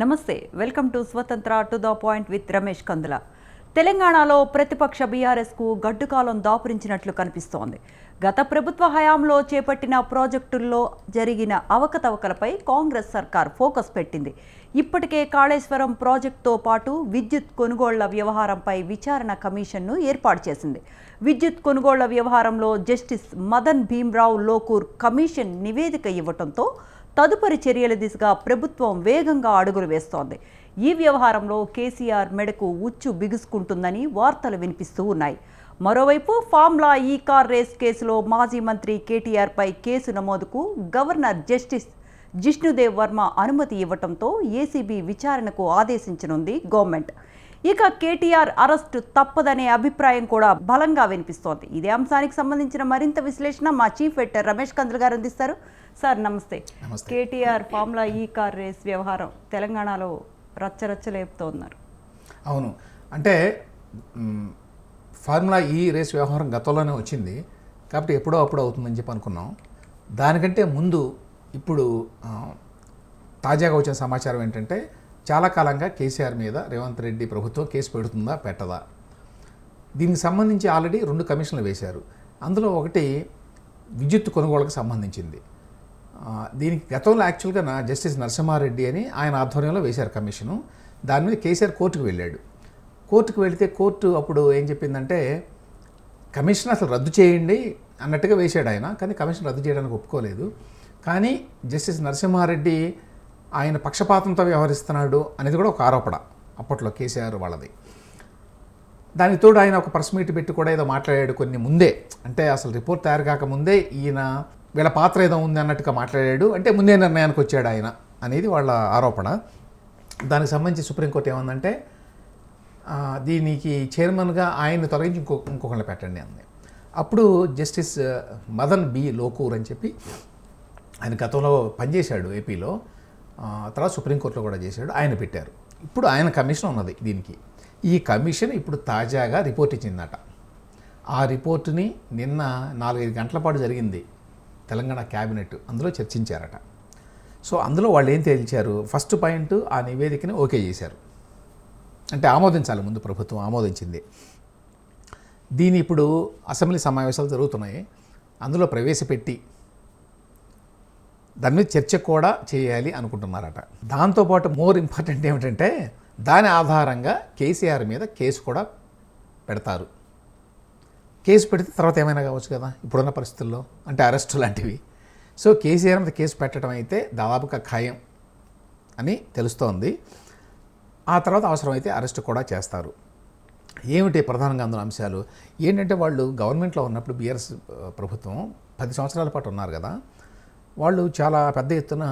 నమస్తే welcome to Swatantra to the point with Ramesh Kandula. తెలంగాణలో ప్రతిపక్ష బీఆర్ఎస్కు గడ్డుకాలం దాపురించినట్లు కనిపిస్తోంది. గత ప్రభుత్వ హయాంలో చేపట్టిన ప్రాజెక్టుల్లో జరిగిన అవకతవకలపై కాంగ్రెస్ సర్కార్ ఫోకస్ పెట్టింది. ఇప్పటికే కాళేశ్వరం ప్రాజెక్టుతో పాటు విద్యుత్ కొనుగోళ్ళ వ్యవహారంపై విచారణ కమిషన్ను ఏర్పాటు చేసింది. విద్యుత్ కొనుగోళ్ళ వ్యవహారంలో జస్టిస్ మదన్ భీమ్రావ్ లోకూర్ కమిషన్ నివేదిక ఇవ్వడంతో తదుపరి చర్యల దిశగా ప్రభుత్వం వేగంగా అడుగులు వేస్తోంది. ఈ వ్యవహారంలో కేసీఆర్ మెడకు ఉచ్చు బిగుసుకుంటుందని వార్తలు వినిపిస్తూ ఉన్నాయి. మరోవైపు ఫామ్లా ఈ కార్ రేస్ కేసులో మాజీ మంత్రి కేటీఆర్పై కేసు నమోదుకు గవర్నర్ జస్టిస్ జిష్ణుదేవ్ వర్మ అనుమతి ఇవ్వటంతో ఏసీబీ విచారణకు ఆదేశించనుంది గవర్నమెంట్. ఇక కేటీఆర్ అరెస్టు తప్పదనే అభిప్రాయం కూడా బలంగా వినిపిస్తోంది. ఇదే అంశానికి సంబంధించిన మరింత విశ్లేషణ మా చీఫ్ ఎడిటర్ రమేష్ కంద్ర గారు అందిస్తారు. సార్ నమస్తే. KTR formula E car race వ్యవహారం తెలంగాణలో రచ్చరచ్చలేపుతోన్నారు అవును. అంటే ఫార్ములా ఈ రేస్ వ్యవహారం గతంలోనే వచ్చింది. కాబట్టి ఎప్పుడో అప్పుడు అవుతుందని చెప్పి అనుకున్నాం. దానికంటే ముందు ఇప్పుడు తాజాగా వచ్చిన సమాచారం ఏంటంటే చాలా కాలంగా కేసీఆర్ మీద రేవంత్ రెడ్డి ప్రభుత్వం కేసు పెడుతుందా పెట్టదా? దీనికి సంబంధించి ఆల్రెడీ రెండు కమిషన్లు వేశారు. అందులో ఒకటి విద్యుత్ కొనుగోలుకు సంబంధించింది. దీనికి గతంలో యాక్చువల్గా నా జస్టిస్ నరసింహారెడ్డి అని ఆయన ఆధ్వర్యంలో వేశారు కమిషను. దాని మీద కేసీఆర్ కోర్టుకు వెళ్ళాడు. కోర్టుకు వెళితే కోర్టు అప్పుడు ఏం చెప్పిందంటే కమిషన్ అసలు రద్దు చేయండి అన్నట్టుగా వేశాడు ఆయన. కానీ కమిషన్ రద్దు చేయడానికి ఒప్పుకోలేదు. కానీ జస్టిస్ నరసింహారెడ్డి ఆయన పక్షపాతంతో వ్యవహరిస్తున్నాడు అనేది కూడా ఒక ఆరోపణ అప్పట్లో కేసీఆర్ వాళ్ళది. దానికి తోడు ఆయన ఒక ప్రెస్ మీట్ పెట్టి కూడా ఏదో మాట్లాడాడు కొన్ని ముందే. అంటే అసలు రిపోర్ట్ తయారు కాకముందే ఈయన వీళ్ళ పాత్ర ఏదో ఉంది అన్నట్టుగా మాట్లాడాడు. అంటే ముందే నిర్ణయానికి వచ్చాడు ఆయన అనేది వాళ్ళ ఆరోపణ. దానికి సంబంధించి సుప్రీంకోర్టు ఏమందంటే దీనికి చైర్మన్గా ఆయన తొలగించి ఇంకో ఇంకొకళ్ళు పెట్టండి అంది. అప్పుడు జస్టిస్ మదన్ బి లోకూర్ అని చెప్పి ఆయన గతంలో పనిచేశాడు ఏపీలో. తర్వాత సుప్రీంకోర్టులో కూడా చేశాడు. ఆయన పెట్టారు. ఇప్పుడు ఆయన కమిషన్ ఉన్నది దీనికి. ఈ కమిషన్ ఇప్పుడు తాజాగా రిపోర్ట్ ఇచ్చిందట. ఆ రిపోర్టుని నిన్న నాలుగైదు గంటల పాటు జరిగింది తెలంగాణ క్యాబినెట్. అందులో చర్చించారట. సో అందులో వాళ్ళు ఏం తేల్చారు? ఫస్ట్ పాయింట్ ఆ నివేదికని ఓకే చేశారు. అంటే ఆమోదించాలి ముందు ప్రభుత్వం ఆమోదించింది. దీని ఇప్పుడు అసెంబ్లీ సమావేశాలు జరుగుతున్నాయి. అందులో ప్రవేశపెట్టి దాని మీద చర్చ కూడా చేయాలి అనుకుంటున్నారట. దాంతోపాటు మోర్ ఇంపార్టెంట్ ఏమిటంటే దాని ఆధారంగా కేసీఆర్ మీద కేసు కూడా పెడతారు. కేసు పెడితే తర్వాత ఏమైనా కావచ్చు కదా? ఇప్పుడున్న పరిస్థితుల్లో అంటే అరెస్టు లాంటివి. సో కేసీఆర్ మీద కేసు పెట్టడం అయితే దాదాపుగా ఖాయం అని తెలుస్తోంది. ఆ తర్వాత అవసరమైతే అరెస్ట్ కూడా చేస్తారు. ఏమిటి ప్రధానంగా అందులో అంశాలు? ఏంటంటే వాళ్ళు గవర్నమెంట్లో ఉన్నప్పుడు బీఆర్ఎస్ ప్రభుత్వం పది సంవత్సరాల పాటు ఉన్నారు కదా. వాళ్ళు చాలా పెద్ద ఎత్తున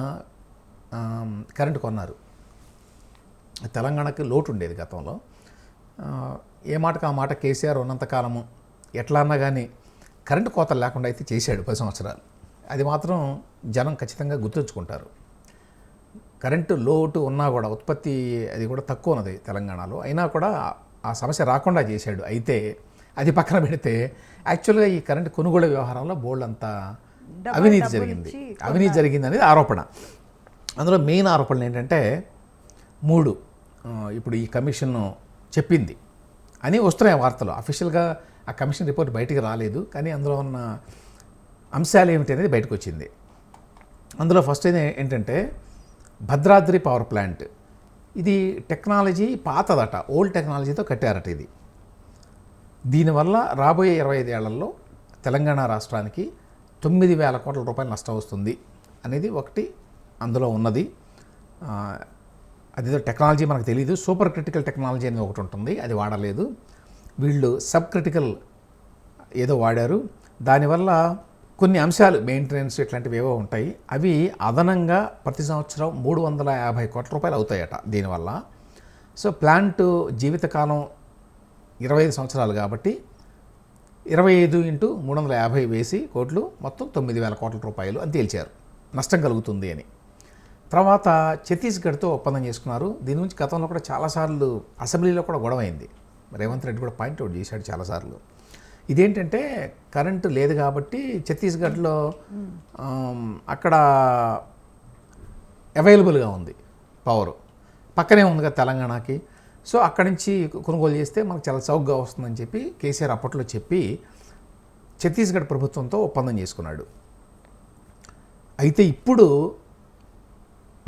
కరెంటు కొన్నారు. తెలంగాణకి లోటు ఉండేది గతంలో ఏ మాటకు ఆ మాట కేసీఆర్ ఉన్నంతకాలము ఎట్లా అన్నా కానీ కరెంటు కోతలు లేకుండా అయితే చేశాడు పది సంవత్సరాలు. అది మాత్రం జనం ఖచ్చితంగా గుర్తుంచుకుంటారు. కరెంటు లోటు ఉన్నా కూడా ఉత్పత్తి అది కూడా తక్కువ ఉన్నది తెలంగాణలో. అయినా కూడా ఆ సమస్య రాకుండా చేశాడు. అయితే అది పక్కన పెడితే యాక్చువల్గా ఈ కరెంటు కొనుగోలు వ్యవహారంలో బోల్డ్ అంతా అవినీతి జరిగింది. అవినీతి జరిగింది అనేది ఆరోపణ. అందులో మెయిన్ ఆరోపణలు ఏంటంటే మూడు ఇప్పుడు ఈ కమిషన్ చెప్పింది అని వస్తున్నాయి వార్తలు. అఫీషియల్గా ఆ కమిషన్ రిపోర్ట్ బయటికి రాలేదు కానీ అందులో ఉన్న అంశాలు ఏమిటి అనేది బయటకు వచ్చింది అందులో ఫస్ట్ ఏంటంటే భద్రాద్రి పవర్ ప్లాంట్ ఇది టెక్నాలజీ పాతదట ఓల్డ్ టెక్నాలజీతో కట్టారట ఇది. దీనివల్ల రాబోయే ఇరవై ఐదేళ్ళలో తెలంగాణ రాష్ట్రానికి తొమ్మిది వేల కోట్ల రూపాయలు నష్టం వస్తుంది అనేది ఒకటి అందులో ఉన్నది. అదేదో టెక్నాలజీ మనకు తెలియదు సూపర్ క్రిటికల్ టెక్నాలజీ అనేది ఒకటి ఉంటుంది. అది వాడలేదు. వీళ్ళు సబ్ క్రిటికల్ ఏదో వాడారు. దానివల్ల కొన్ని అంశాలు మెయింటెనెన్స్ ఇట్లాంటివి ఏవో ఉంటాయి. అవి అదనంగా ప్రతి సంవత్సరం మూడు వందల యాభై కోట్ల రూపాయలు అవుతాయట దీనివల్ల. సో ప్లాంట్ జీవితకాలం ఇరవై ఐదు సంవత్సరాలు కాబట్టి ఇరవై ఐదు ఇంటూ మూడు వందల యాభై వేసి కోట్లు మొత్తం తొమ్మిది వేల కోట్ల రూపాయలు అని తేల్చారు. నష్టం కలుగుతుంది అని. తర్వాత ఛత్తీస్గఢ్తో ఒప్పందం చేసుకున్నారు. దీని నుంచి గతంలో కూడా చాలాసార్లు అసెంబ్లీలో కూడా గొడవ అయింది రేవంత్ రెడ్డి కూడా పాయింట్అవుట్ చేశాడు చాలాసార్లు. ఇదేంటంటే కరెంటు లేదు కాబట్టి ఛత్తీస్గఢ్లో అక్కడ అవైలబుల్గా ఉంది పవరు. పక్కనే ఉంది కదా తెలంగాణకి. సో అక్కడి నుంచి కొనుగోలు చేస్తే మనకు చాలా చౌకగా వస్తుందని చెప్పి కేసీఆర్ అప్పట్లో చెప్పి ఛత్తీస్గఢ్ ప్రభుత్వంతో ఒప్పందం చేసుకున్నాడు. అయితే ఇప్పుడు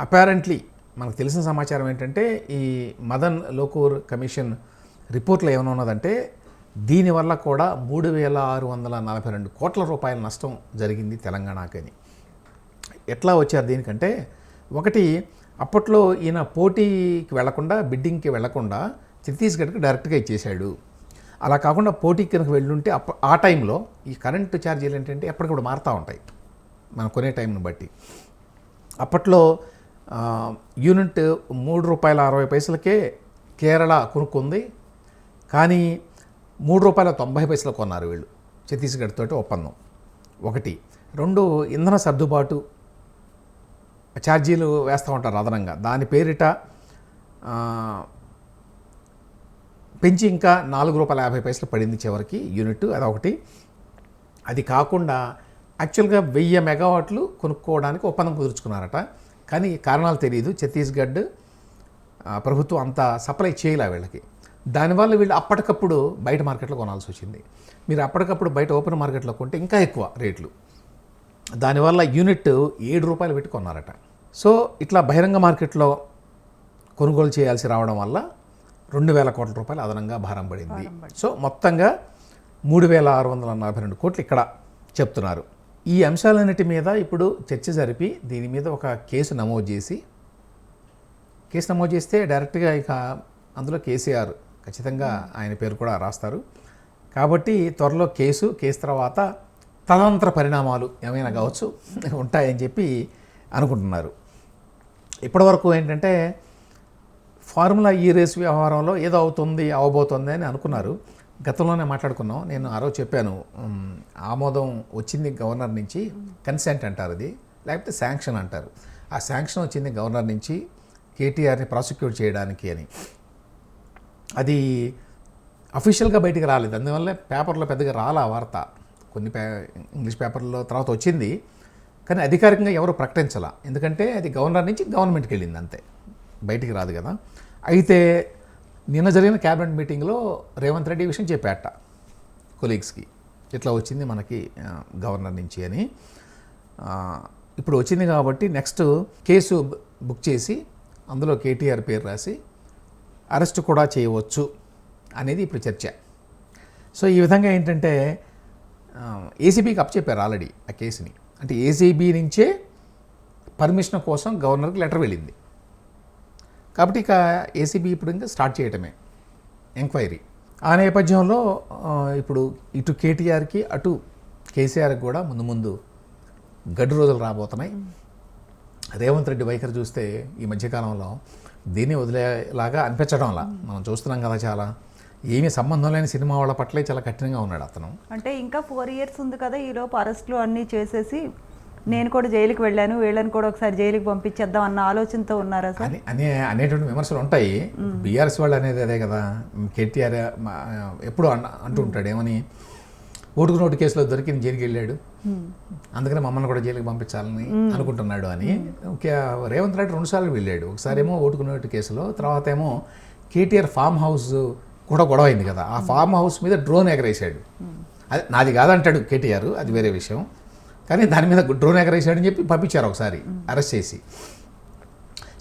అపారెంట్లీ మనకు తెలిసిన సమాచారం ఏంటంటే ఈ మదన్ లోకూర్ కమిషన్ రిపోర్ట్లో ఏమైనా ఉన్నదంటే దీనివల్ల కూడా మూడు వేల ఆరు వందల నలభై రెండు కోట్ల రూపాయల నష్టం జరిగింది తెలంగాణకని ఎట్లా వచ్చారు దీనికంటే ఒకటి అప్పట్లో ఈయన పోటీకి వెళ్ళకుండా బిడ్డింగ్కి వెళ్ళకుండా ఛత్తీస్గఢ్కి డైరెక్ట్గా ఇచ్చేశాడు. అలా కాకుండా పోటీకి కనుక వెళ్ళుంటే అప్ప ఆ టైంలో ఈ కరెంటు ఛార్జీలు ఏంటంటే ఎప్పటికప్పుడు మారుతూ ఉంటాయి మనం కొనే టైంని బట్టి. అప్పట్లో యూనిట్ మూడు రూపాయల అరవై పైసలకే కేరళ కొనుక్కుంది. కానీ మూడు రూపాయల తొంభై పైసలు కొన్నారు వీళ్ళు ఛత్తీస్గఢ్ తోటి ఒప్పందం. ఒకటి. రెండు ఇంధన సర్దుబాటు ఛార్జీలు వేస్తూ ఉంటారు అదనంగా. దాని పేరిట పెంచి ఇంకా నాలుగు రూపాయల యాభై పైసలు పడింది చివరికి యూనిట్ అదొకటి. అది కాకుండా యాక్చువల్గా వెయ్యి మెగావాట్లు కొనుక్కోవడానికి ఒప్పందం కుదుర్చుకున్నారట. కానీ కారణాలు తెలియదు. ఛత్తీస్గఢ్ ప్రభుత్వం అంత సప్లై చేయలే వీళ్ళకి. దానివల్ల వీళ్ళు అప్పటికప్పుడు బయట మార్కెట్లో కొనాల్సి వచ్చింది. మీరు అప్పటికప్పుడు బయట ఓపెన్ మార్కెట్లో కొంటే ఇంకా ఎక్కువ రేట్లు. దానివల్ల యూనిట్ ఏడు రూపాయలు పెట్టి కొన్నారట. సో ఇట్లా బహిరంగ మార్కెట్లో కొనుగోలు చేయాల్సి రావడం వల్ల రెండు వేల కోట్ల రూపాయలు అదనంగా భారం పడింది. సో మొత్తంగా మూడు వేల ఆరు వందల నలభై రెండు కోట్లు ఇక్కడ చెప్తున్నారు. ఈ అంశాలన్నిటి మీద ఇప్పుడు చర్చ జరిపి దీని మీద ఒక కేసు నమోదు చేసి కేసు నమోదు చేస్తే డైరెక్ట్గా ఇక అందులో కేసీఆర్ ఖచ్చితంగా ఆయన పేరు కూడా రాస్తారు. కాబట్టి త్వరలో కేసు కేసు తర్వాత తదనంతర పరిణామాలు ఏమైనా కావచ్చు ఉంటాయని చెప్పి అనుకుంటున్నారు. ఇప్పటివరకు ఏంటంటే ఫార్ములా ఈ రేస్ వ్యవహారంలో ఏదో అవుతుంది అవబోతుంది అని అనుకున్నారు. గతంలోనే మాట్లాడుకున్నాం. నేను ఆ రోజు చెప్పాను ఆమోదం వచ్చింది గవర్నర్ నుంచి కన్సెంట్ అంటారు అది లేకపోతే శాంక్షన్ అంటారు. ఆ శాంక్షన్ వచ్చింది గవర్నర్ నుంచి కేటీఆర్ని ప్రాసిక్యూట్ చేయడానికి అని. అది అఫీషియల్గా బయటికి రాలేదు. అందువల్ల పేపర్లో పెద్దగా రాలే ఆ వార్త. కొన్ని పే ఇంగ్లీష్ పేపర్లో తర్వాత వచ్చింది. కానీ అధికారికంగా ఎవరు ప్రకటించాల? ఎందుకంటే అది గవర్నర్ నుంచి గవర్నమెంట్కి వెళ్ళింది అంతే. బయటికి రాదు కదా. అయితే నిన్న జరిగిన క్యాబినెట్ మీటింగ్లో రేవంత్ రెడ్డి విషయం చెప్పాట కొలీగ్స్కి. ఇట్లా వచ్చింది మనకి గవర్నర్ నుంచి అని. ఇప్పుడు వచ్చింది కాబట్టి నెక్స్ట్ కేసు బుక్ చేసి అందులో కేటీఆర్ పేరు రాసి అరెస్ట్ కూడా చేయవచ్చు అనేది ఇప్పుడు చర్చ. సో ఈ విధంగా ఏంటంటే ఏసీబీకి అప్పచెప్పారు ఆల్రెడీ ఆ కేసుని. అంటే ఏసీబీ నుంచే పర్మిషన్ కోసం గవర్నర్కి లెటర్ వెళ్ళింది. కాబట్టి ఇక ఏసీబీ ఇప్పుడు ఇంకా స్టార్ట్ చేయటమే ఎంక్వైరీ ఆ నేపథ్యంలో ఇప్పుడు ఇటు కేటీఆర్కి అటు కేసీఆర్కి కూడా ముందు ముందు గడ్డు రోజులు రాబోతున్నాయి. రేవంత్ రెడ్డి వైఖరి చూస్తే ఈ మధ్యకాలంలో దీన్ని వదిలేలాగా అనిపించడంలా మనం చూస్తున్నాం కదా చాలా. ఏమీ సంబంధం లేని సినిమా వాళ్ళ పట్లే చాలా కఠినంగా ఉన్నాడు అతను. అంటే ఇంకా ఫోర్ ఇయర్స్ ఉంది కదా ఈలోపు అరెస్టులు అన్నీ చేసేసి నేను కూడా జైలుకి వెళ్ళాను వీళ్ళని కూడా ఒకసారి జైలుకి పంపించేద్దాం అన్న ఆలోచనతో ఉన్నారా సార్? అని అనే అనేటువంటి విమర్శలు ఉంటాయి. బీఆర్ఎస్ వాళ్ళు అనేది అదే కదా. కేటీఆర్ ఎప్పుడు అన్న అంటూ ఉంటాడు ఏమని? ఓటుకు నోటు కేసులో దొరికి జైలుకి వెళ్ళాడు. అందుకని మమ్మల్ని కూడా జైలుకి పంపించాలని అనుకుంటున్నాడు అని. రేవంత్ రెడ్డి రెండుసార్లు వెళ్ళాడు. ఒకసారి ఏమో ఓటుకు నోటు కేసులో తర్వాత ఏమో కేటీఆర్ ఫామ్ హౌస్ కూడా గొడవ అయింది కదా. ఆ ఫామ్ హౌస్ మీద డ్రోన్ ఎగరేశాడు. అది నాది కాదంటాడు కేటీఆర్ అది వేరే విషయం. కానీ దాని మీద డ్రోన్ ఎగరేశాడని చెప్పి పంపించారు ఒకసారి అరెస్ట్ చేసి.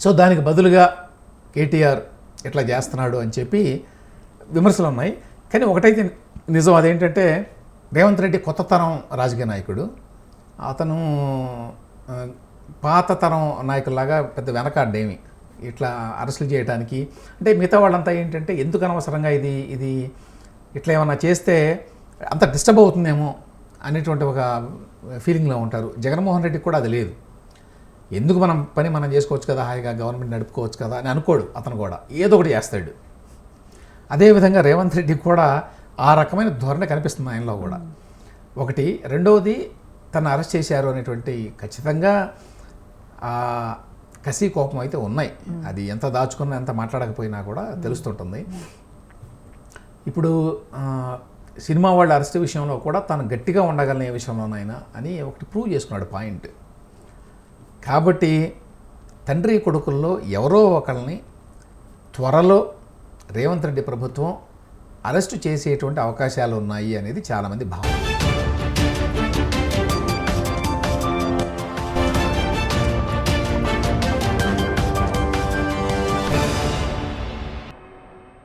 సో దానికి బదులుగా కేటీఆర్ ఇట్లా చేస్తున్నాడు అని చెప్పి విమర్శలు ఉన్నాయి. కానీ ఒకటైతే నిజం అదేంటంటే రేవంత్ రెడ్డి కొత్త తరం రాజకీయ నాయకుడు. అతను పాత తరం నాయకుల్లాగా పెద్ద వెనకాడేమి. ఇట్లా అరెస్టులు చేయడానికి అంటే మిగతా వాళ్ళంతా ఏంటంటే ఎందుకు అనవసరంగా ఇది ఇది ఇట్లా ఏమన్నా చేస్తే అంత డిస్టర్బ్ అవుతుందేమో అనేటువంటి ఒక ఫీలింగ్లో ఉంటారు. జగన్మోహన్ రెడ్డికి కూడా అది లేదు. ఎందుకు మనం పని మనం చేసుకోవచ్చు కదా హాయిగా గవర్నమెంట్ నడుపుకోవచ్చు కదా అని అనుకోడు అతను కూడా. ఏదో ఒకటి చేస్తాడు. అదేవిధంగా రేవంత్ రెడ్డి కూడా ఆ రకమైన ధోరణి కనిపిస్తుంది ఆయనలో కూడా. ఒకటి. రెండవది తను అరెస్ట్ చేశారు అనేటువంటి ఖచ్చితంగా కసి కోపం అయితే ఉన్నాయి. అది ఎంత దాచుకున్నా ఎంత మాట్లాడకపోయినా కూడా తెలుస్తుంటుంది. ఇప్పుడు సినిమా వాళ్ళ అరెస్ట్ విషయంలో కూడా తను గట్టిగా ఉండగలనే విషయంలోనైనా అని ఒకటి ప్రూవ్ చేసుకున్నాడు పాయింట్. కాబట్టి తండ్రి కొడుకుల్లో ఎవరో ఒకళ్ళని త్వరలో రేవంత్ రెడ్డి ప్రభుత్వం అరెస్టు చేసేటువంటి అవకాశాలు ఉన్నాయి అనేది చాలామంది భావన.